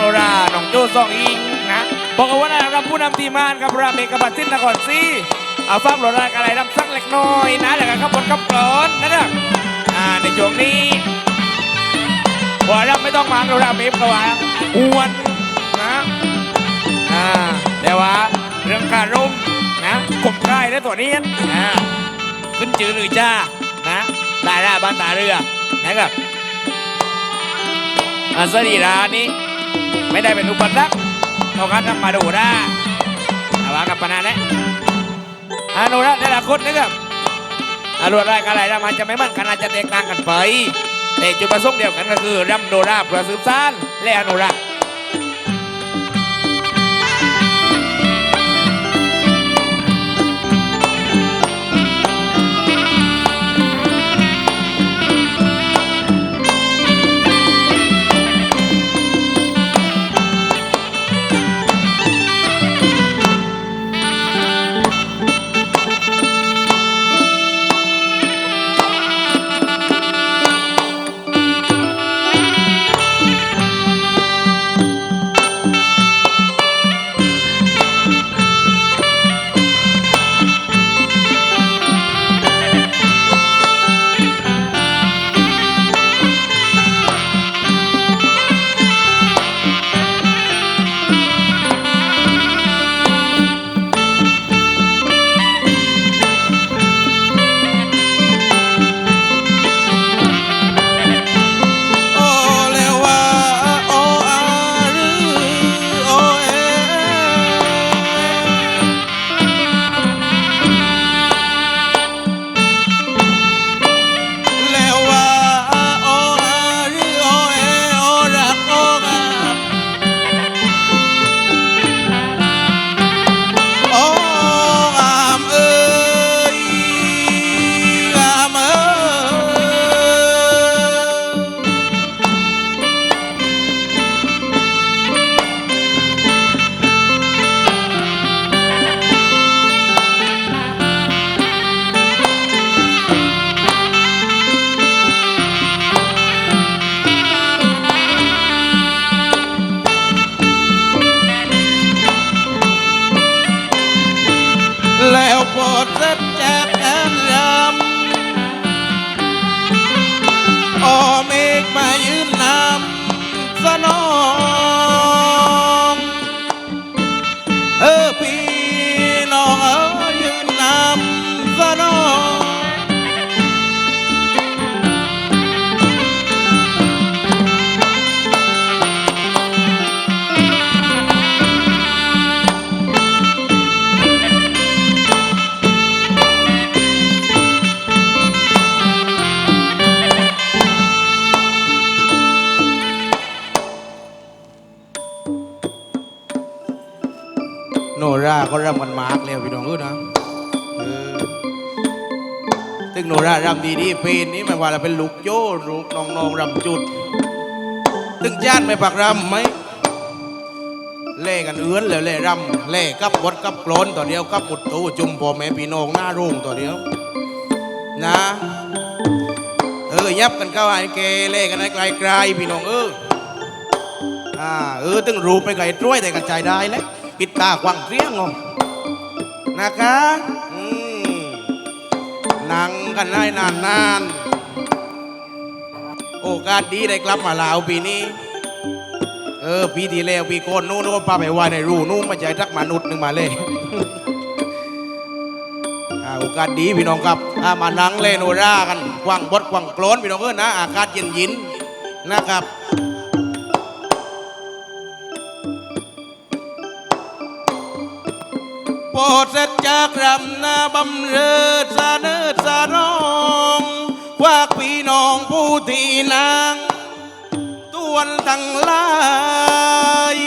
โนราหนองโจ้ซองอิงนะบอกกันว่านะครับผู้นำทีมงานครับราเมกับบัตรสิ้นนครซีเอาฟังโหลดราอะไรรำสักเล็กน้อยนะแล้วก็ขับบนขับกลอนนะครับอ่าในช่วงนี้บอกรับไม่ต้องมาโนราเมกก็ว่าอ้วนนะอ่าแต่ว่าเรื่องการร่มนะข่มกายและตัวนี้นะขึ้นจือหรือจ้านะได้ได้บ้านตาเรือนะครับอันสรีรานี้ ไม่ได้เป็นอุปสรรคเขาคัดนำมาดูได้เอาว่ากับปนานะอานุรัตน์ในละคนนะครับอารมณ์รายการอะไรรำมันจะไม่มั่นขนาดจะเตะกลางกันไปแต่จุดประสงค์เดียวกันก็คือรำโนราเพื่อสืบสานและอนุรักษ์ เขารำกันมากแล้วพี่น้องเออนะเออตึงโนรารำดีดีๆเป็นนี้หมายว่าเราเป็นลูกโยลูกน้องน้องๆรำจุด ตึงจานไม่ปักรำไหมเล่กันเอื้อนเลยเล่รำเล่กับวดกับกลนต่อเดียวกับมุดตูจุ่มพ่อแม่พี่น้องหน้าโรงต่อเดียว นะเออยับกันเข้าไอ้เกเล่กันให้ไกลๆพี่น้องเอออ่าเออตึงรูปไปไกลตร้วยแต่กันใจได้เลย ปิดตากวังเรียงงนะคะอืมนั่งกันได้นานนานๆโอกาสดีได้กลับมาลาวปีนี้ เออปีที่แล้วปีก่อนนู้นก็พาไปไหว้ในรูนู้นมาใจรักมนุษย์หนึ่งมาเลยโอกาสดีพี่น้องครับมานั่งเล่นโนรากันกวางบดกวางโกลนพี่น้องเออนะอากาศเย็นยินๆนะครับากรำนาบำเรอสาเนิดสานองควักพี่น้องผู้ที่นางตวนทั้งหลาย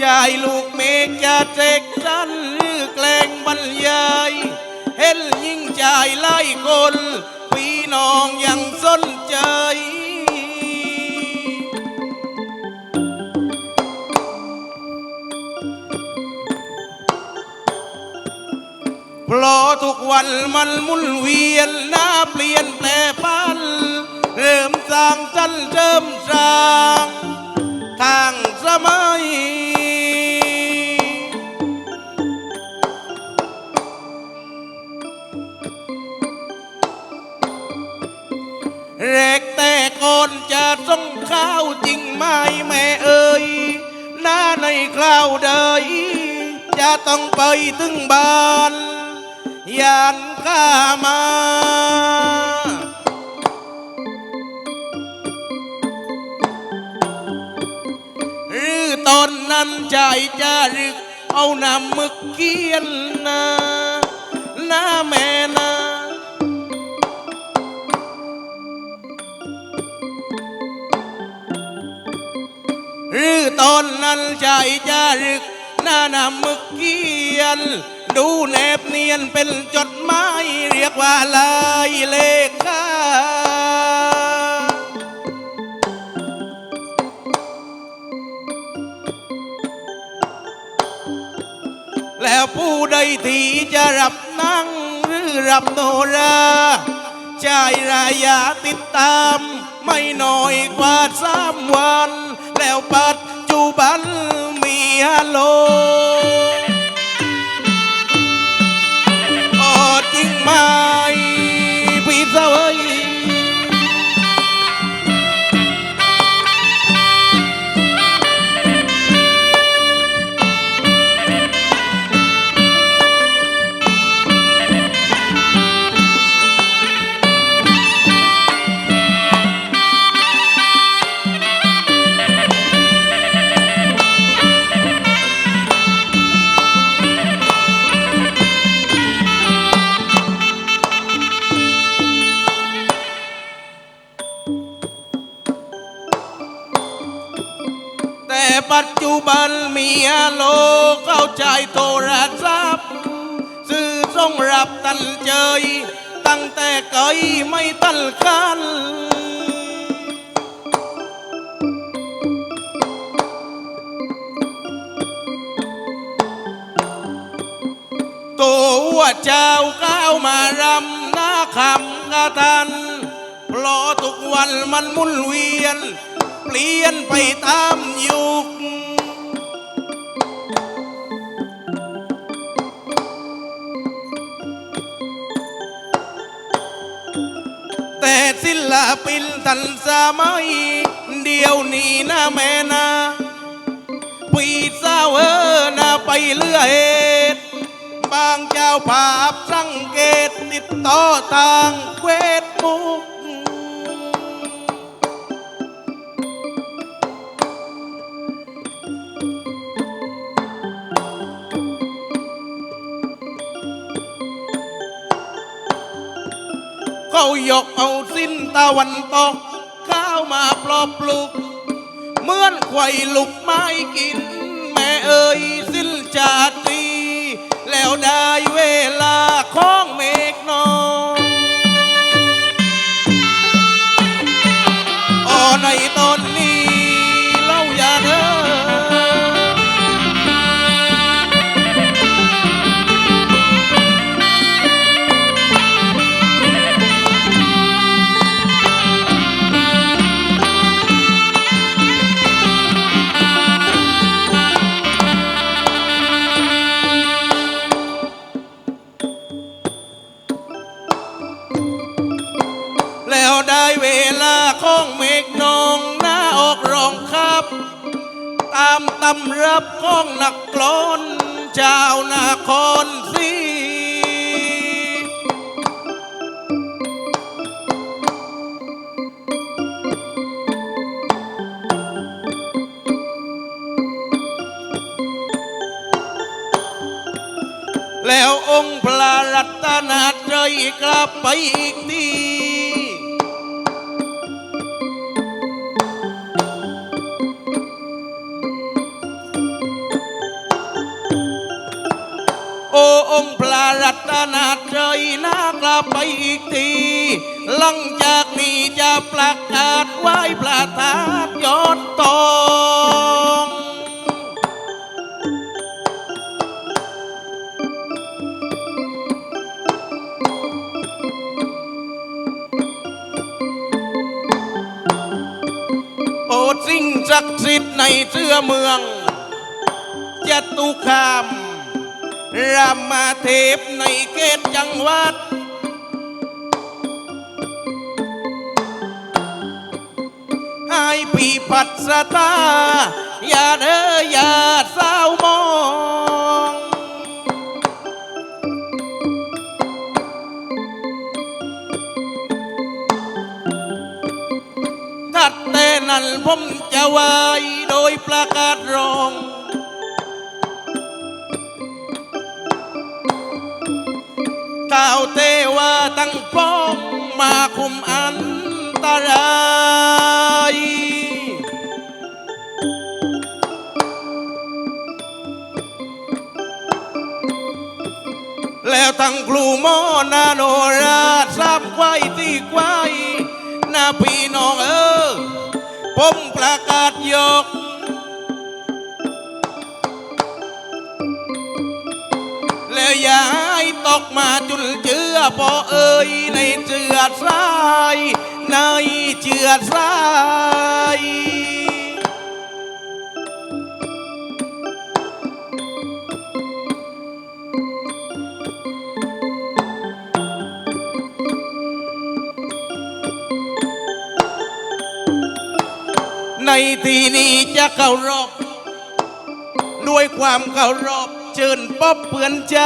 ชายลูกเมฆจะเจกจันหรือแกล้งบรรยายเห็นยิ่งชายไล่คนพี่น้องยังสนใจ ราะทุกวันมันหมุนเวียนหน้าเปลี่ยนแปลันเริ่มสร้างจันเริ่มสร้างทางสมัยแรกแต่ก่อนจะส่งข้าวจริงไหมแม่เอ่ยหน้าในคราวใดจะต้องไปถึงบ้าน ยานข้ามาหรือตอนนั้นใจจะรึก เอานำมึกเกียนนาหน้าแม่นาหรือตอนนั้นใจจะรึกหน้านำมึกเกียน ดูแนบเนียนเป็นจดหมายเรียกว่าลายเลขาแล้วผู้ใดที่จะรับนั่งหรือรับโนราชายรายาติดตาม ไม่น้อยกว่าสามวัน แล้วปัจจุบันมีฮัลโหล จริ บันเมีโลเข้าใจโทรศัพท์สื่อส่งรับตันเจย ตั้งแต่เกยไม่ตันกันตัวเจ้าก้าวมารำหน้าคำกะทันเพราะทุกวันมันมุนเวียน เปลี่ยนไปตามยุค แต่ศิลปินทันสมัย เดียวนี้นะแม่นะปีสาวเออนะไปเลื่อยบางเจ้าภาพสังเกตติดต่อทางเวทมุก ยกเอาสิ้นตะวันตก ข้าวมาปลอบปลุก เหมือนไข่ลุกไม้กิน แม่เอ่ยสิ้นจาตรีแล้วได้เวลาของเมฆนองอ๋อในต้น ตำรับของนักกลอนเจ้านาครศรีแล้วองค์พระรัตนตรัยกลับไปอีก ไปอีกทีหลังจากนี้จะประกาศไหว้ประทานยอดตองโปดสิ่งศักดิ์สิทธิ์ในเสื้อเมืองจตุคามรามาเทพในเขตจังหวัด สตา อย่าเด้ออย่าเศร้ามอง ทัดแต่นั้นผมจะไว้โดยประกาศรองเท้าเทวาตั้งป้องมาคุมอันตราย ทั้งครูหมอนาโนราชซ้ำไว้ที่ไว้นาพี่น้องเออผมประกาศยก แล้วย่าให้ตกมาจุนเจือพอเอ่ยในเจือดสาย ในเจือดสาย ในที่นี้จะเคารพด้วยความเคารพเชิญป๊อบเปือนใจ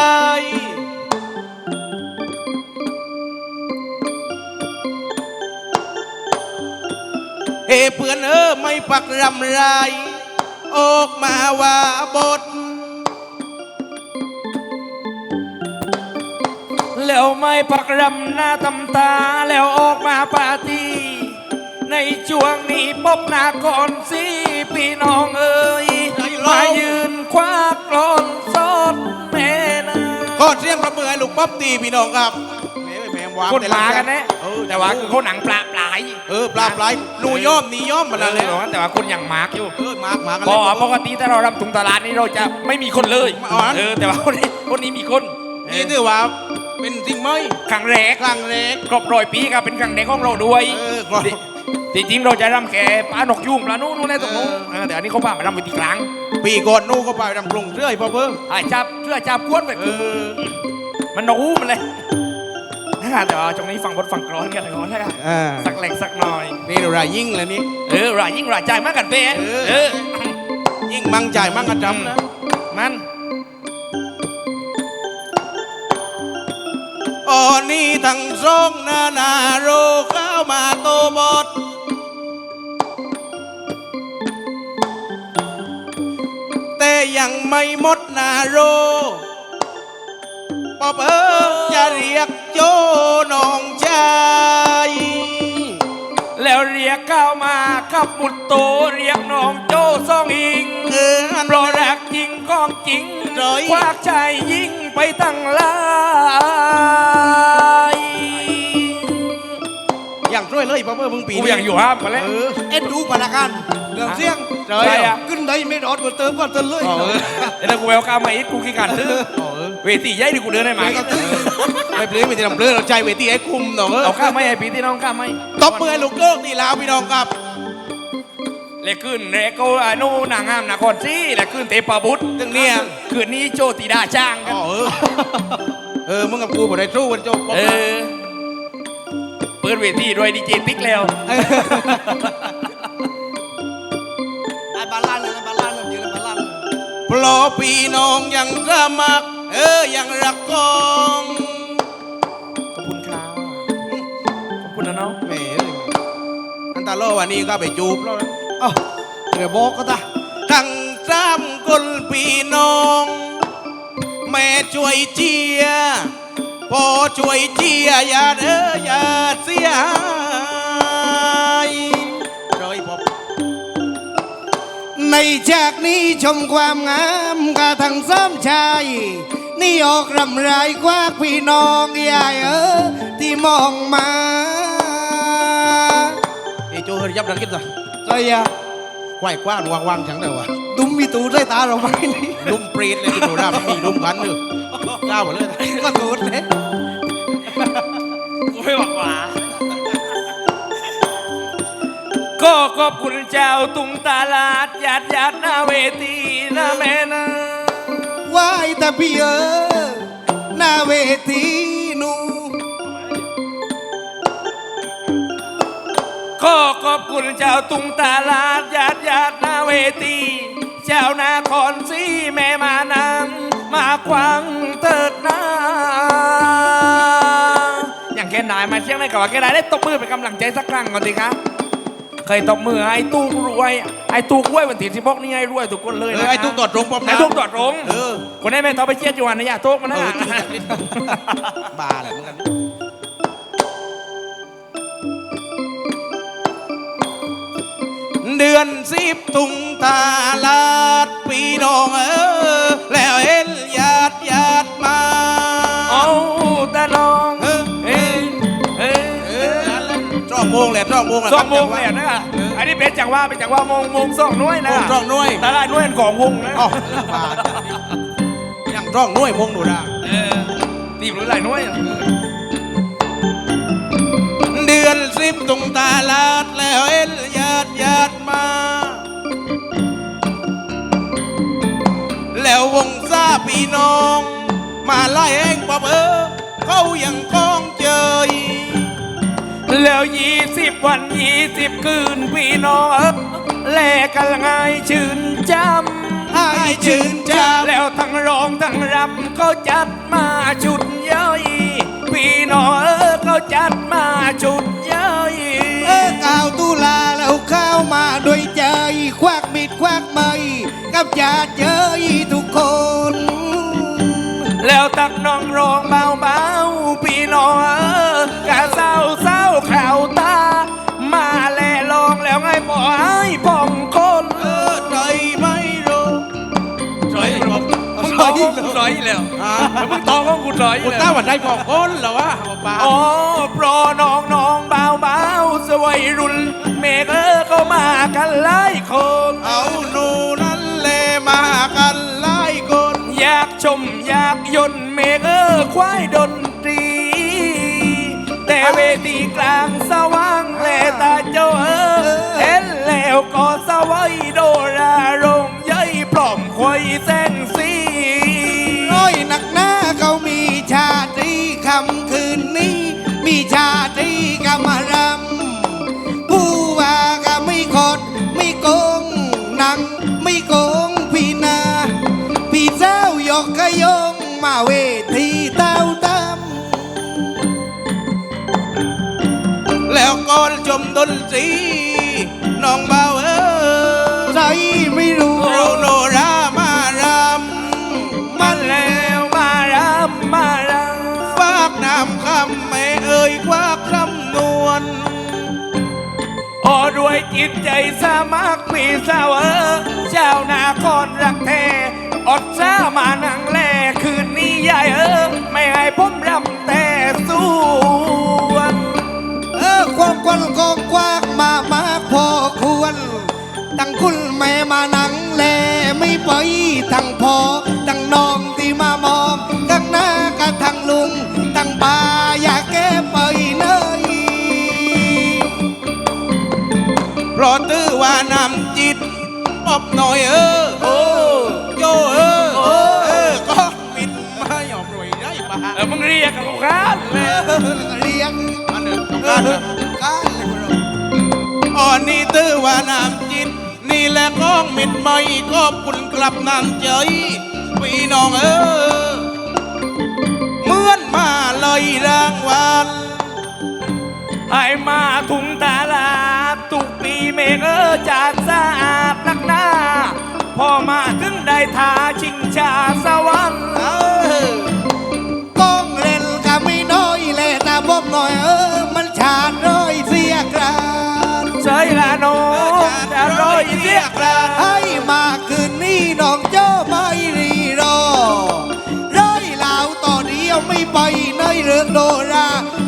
เฮเพื่อนเออไม่ปักรำไรออกมาว่าบท แล้วไม่ปักรำหน้าตำตาแล้วออกมาปาร์ตี้ ในช่วงนี้พบหน้าก่อนสิพี่น้องเอ๋ยมายืนคว้ากลอนสดแม่นาก็เสียงประเมือให้ลูกป๊อบตีพี่น้องครับแหม่แหม่วางคนมากันนะเออแต่ว่าคือเขาหนังปลาปลายเออปลาปลายหนูย่อมนี่ย่อมมาเอแล้วอแต่ว่าคนอย่างมาร์กอยู่เออมามากันพเลอยปกติถ้าเรารำถุงตลาดนี่เราจะไม่มีคนเลยอ๋อเออแต่ว่าคนนี้คนนี้มีคนนี่ถือว่าเป็นสิ่งไม่ครั้งแรกครั้งแรกครบร้อยปีครับเป็นครั้งแรกของเราด้วย เออครับจริงๆเราจะรำแค่ปลานกยุ่งปลานู่นนู่นในตรงนู้นเออเออแต่อันนี้เขาพามารำวิธีกลางปีก่อนนู่นก็ไปดำกรุงเรื่อยพอเพิ่มไอ้จับเชื่อจับกวนไปเออมันหนูมันเลยนะแต่ว่าตรงนี้ฟังบทฟังกรอนกันก่อนแล้วกันอ่าสักเล็กสักหน่อย นี่เรารายยิ่งเลยนี่เออรายยิ่งรายใจมากกันเป้เออเออยิ่งมั่งใจมั่งกระจำนะมันอ๋อนี่ทั้งสองนานาโรเข้ามาโตบอด ยังไม่หมดนาโรปอบเออจะเรียกโจน้องชายแล้วเรียกเข้ามาขับบุตรโตเรียกน้องโจ้ซ่องอิงเอออันเพราะรักจริงของจริงร้อยควักใจยิ่งไปตั้งหลายอย่างช่วยเลยปอบเออมึงปีกูนี้ยังอยู่ห้ามมาแล้วเออเอ็ดดูพนักงานเรื่องเสียง ใช่ใช่อะขึ้นได้ไม่รอดกว่าเติมกว่าเติมเลยอ๋อเออไอ้นั่นกูแววกามาอีกกูขี้การซื้ออ๋อเออเวทีใหญ่ดิกูเดินได้ไหมไม่เปลือยไม่ได้ทำเปลือยเราใจเวทีไอ้คุมหนอเออเอาข้ามไม่ไอ้ปีที่น้องข้ามไม่ตบมือให้ลูกโลกตีลาวพี่น้องครับเลยขึ้นเรโกอานูนางงามนครศรีและขึ้นเทพบุตรตึงเนี่ยคืนนี้โจติดาจ้างกันอ๋อเออเออมึงกับกูบ่ได้สู้กันโจบเออเปิดเวทีด้วยดีเจติ๊กแล้ว เพราะพี่น้องยังสมัคร เออยังรักกองขอบคุณครับขอบคุณนะน้องแหมอันตาโลวันนี้ก็ไปจูบแล้วนะเอ้าเดี๋ยวบอกก็ได้ทั้งสามคนพี่น้อง แม่ช่วยเชียร์พ่อช่วยเชียร์อย่าเด้ออย่าเสียหาย ในจากนี้ชมความงามกาทั้งสามชาย นี่ออกรำไรายกว่าพี่น้องยายเออที่มองมาไอ้โจเฮยยับดังกินซะใจอะควายกว้างวางวางฉังเดียววะดุมมีตูได้ตาเราไหมนี่ลุมปรีดเลยที่โดราไม่มีลุมกันเลยก้าวหมดเลยก็ตูดเลยกูไม่บอกว่า ก็ก็ขอบคุณเจ้าตุงตลาดญาติญาติหน้าเวทีนะแม่นะไหว้แต่พี่เออหน้าเวทีหนูก็ขอบคุณเจ้าตุงตลาดญาติญาติหน้าเวที เจ้านาครสีแม่มานางมาควังเถิดนาอย่างแกนายมาเชียงใหม่กับว่าแกนายได้ตบมือเป็นกำลังใจสักครั้งก่อนสิครับ เคยตบมือให้ตู้รวยไอ้ตู้รวยวันที่สิบกนี่ให้รวยทุกคนเลยเอนะอไอ้ตุ๊กตอดตรงปอมไอ้นะตู้ตอดรงเออคนได้แม่ทอไปเชียร์จวนนะอย่าโต๊ะมันเอนะอจริงจังนิดบ้าแหละเหมือนกันเดือนสิบตุงตาลาดพี่น้องเออแล้วเห็น โมงแหละจ้องโมงแหละสองโมงเลยนะอันนี้เป็นจังว่าเป็นจังว่าโมงโมงสองหน้วยนะโมงจ้องหน่วยตลาดหน้วยของวงนะอ๋อบ้าจังนี้ยังจ้องหน่วยโมงหนูนะเออตีบหรือหลายหน้วยเดือนสิบตุงตาลาดแล้วเห็นญาติญาติมา แล้ววงซาพี่น้อง มาไล่เองปอบเออเขายังคล้องเจย แล้วยี่สิบวันยี่สิบคืนพี่น้องแลกกันไงชื่นจำให้ชื่นใจแล้วทั้งร้องทั้งรำก็จัดมาชุดย่อยพี่น้องก็จัดมาชุดย่อยเออก้าวตุลาแล้วเข้ามาด้วยใจ ควักมิดควักไม่กับญาติเย้ยทุกคน แล้วตักน้องร้องเบาเบาๆ องกูสอยแล้วอ่ามึงตองกูสอยคุณแล้ว ต้าวันได้ของคนเหรอวะป้าอ๋อโปรน้องน้องเบาเบาๆสวยรุ่น เมฆเออเข้ามากันหลายคน เอาหนูนั้นเลมากันไล่คนอยากชมอยากยนต์เมฆเออควายดนตรี แต่เวทีกลางสว่างแลตาเจ้าเออเห็นแล้วก็สวัยโดรารงเย้ยปลอมควยแสง มดนตรีน้องเบาเออใจไม่รู้เราโนรามารำมาแล้วมารำมารำฝากนำคำไม่เอ่ยควักคำนวลโอ้ด้วยจิตใจสามัคมีสาวเออเจ้านาครรักแท้ อยทั้งพ่อตั้งน้องที่มามองกังหน้ากับทางลุงตั้งป่าอยากแก้ไปเนยเพราะตื้อว่านำจิตปอบหน่อยเออโอ้โยเออเออก็มิดมาหยอมรวยได้ปะเออมึงเรียกกับกูครับเลยเรียงอันหนึ่งต้องการนะกันเลยอ่อนี่ตื้อว่านำ และก้องมิดไม่ขอบคุณกลับนำเจยพี่น้องเออเหมือนมาเลยรางวัลให้มาถุ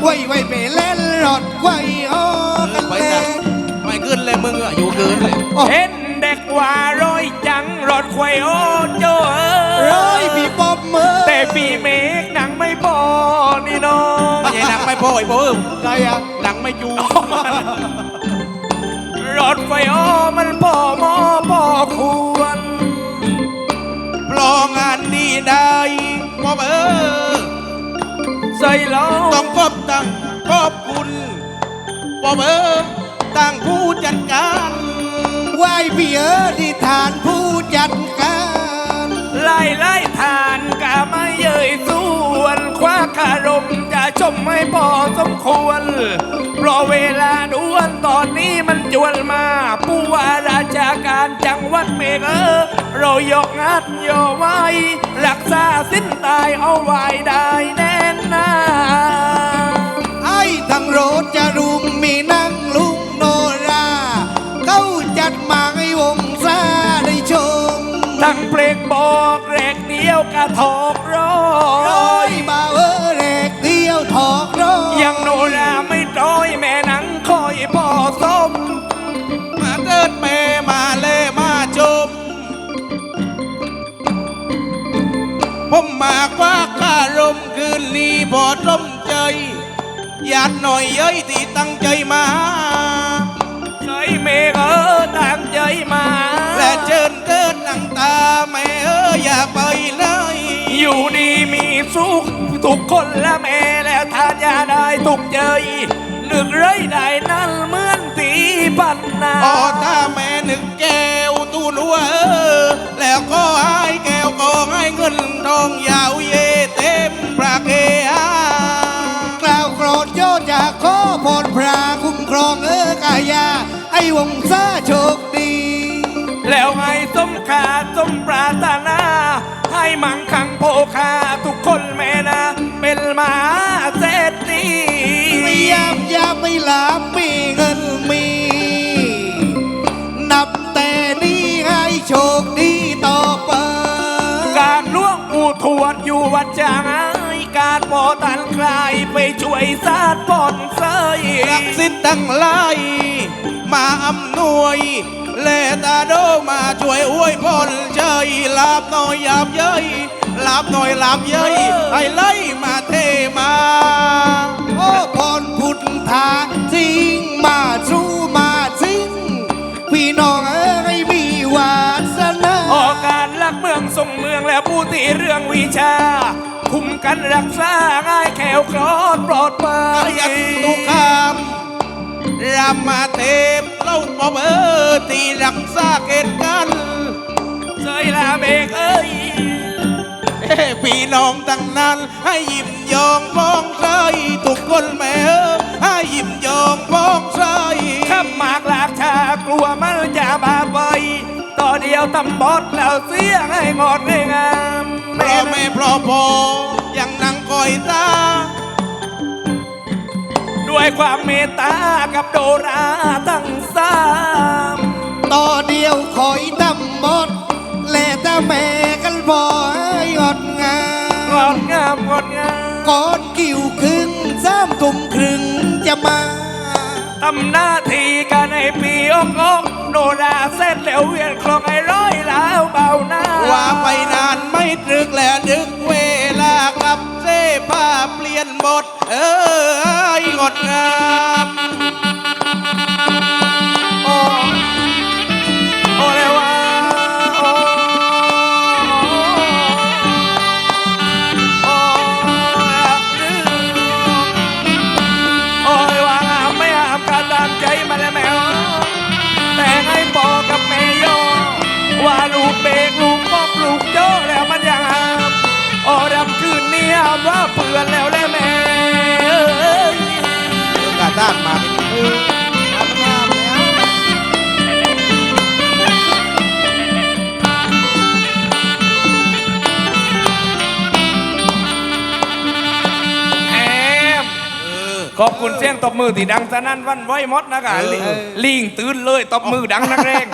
ไว้ไว้ไปเล่นรถไว้ฮอกันไปเลจังยไม่ขึ้นเลยมึงอะอยู่เกินเลยเห็นเด็กว่ารอยจังรถควายโอโจเอร้อยพี่ป๊อบมือแต่ปีเมฆหนังไม่พอนี่น้องไม่ใช่หนังไม่พอไอ้พ่อเอิมใครอะหนังไม่จูรถไฟอ้อมันพอหมอพอควรปลองงานดีได้พ่อเออ ใจเราต้องขอบตังขอบคุณพ่อเออตั้งผู้จัดการไหวพี่เออที่ฐานผู้จัดการไล่ไล่ทานกะไม่เยยส่วนคว้าคารม ชมไม่พอสมควรเพราะเวลาด่วนตอนนี้มันจวนมาผู้ว่าราชการจังหวัดเมฆเออเรายกงัดโยไว้รักษาสิ้นตายเอาไว้ได้แน่นหนาไอ้ทั้งโรถจะรุมมีนั่งลุงโนราเขาจัดมาให้วงซาได้ชมทั้งเพลงบอกแรกเดียวกระทอกร้อ บอดลมใจญาติหน่อยเย้ยที่ตั้งใจมาใจเมฆเออตั้งใจมา และเชิญเกิดนังตาแม่เอออย่าไปเลย อยู่ดีมีสุขทุกคนและแม่แล้วทานยาได้ทุกใจนึกไรได้นั่นเหมือนตีปันนาพอถ้าแม่นึกแก้วตู้นัวเออแล้วก็ให้แก้วก็ให้เงินทองยาวเยเต็ วงซาโชคดี แล้วให้สมขาสมปรารถนา ให้มั่งคั่งโภคาทุกคนแม่นะ เป็นมหาเศรษฐีไม่ยามยามไม่หลามมีเงินมี นับแต่นี้ให้โชคดีต่อไป การล่วงอูทวดอยู่วัดจางไอการปอตันใครไปช่วยสาดปอนเซย ศักดิ์สิทธิ์ทั้งหลายมาอำนวย เลตาโดมาช่วยอวยพรเชยลาบหน่อยหยาบเย้ยลาบหน่อยลาบเย้ยให้ไล่มาเทมาโอ้พรพุทธาสิงมาสู้มาสิงพี่น้องเอ้ยมีวาสนาออกการลักเมืองส่งเมืองและผู้ตีเรื่องวิชา คุมกันรักษาง่ายแขวคลอดปลอดภัยยันตุคาม รามมาเทพเล่าปอบเออที่รักษาเกณฑ์กันเซยลาเบกเอ้ยเอ้พี่น้องตั้งนั้น ให้ยิ้มยองพ้องใสทุกคนแม่เออให้ยิ้มยองพ้องใสข้ามมากลากชากลัวมันจะบาปไปต่อเดียวตำบอดแล้วเสียงให้หมดเลยงามเพราะแม่เพราะพอยังนั่งคอยตา ด้วยความเมตตากับโดราทั้งสามต่อเดียวคอยดำหมด และแต่แม่กันพอให้งดงางดมงามงดงามก่อนกิ่วครึ่งสามตุ่มครึ่งจะมาทำหน้าที่กันในปีอกอกโนราเส้นแล้วเวียนคลองไอ้ร้อยแล้วเบาหน้า ว่าไปนานไม่ตรึกและดึกเวลากลับเสื้อ ผ้าเปลี่ยนหมด เอ้ยงดงาม งตบมือที่ดังสนั่นหวันไหวหมดนะกะลิลิงตื่นเลยตบมือดังนักแรง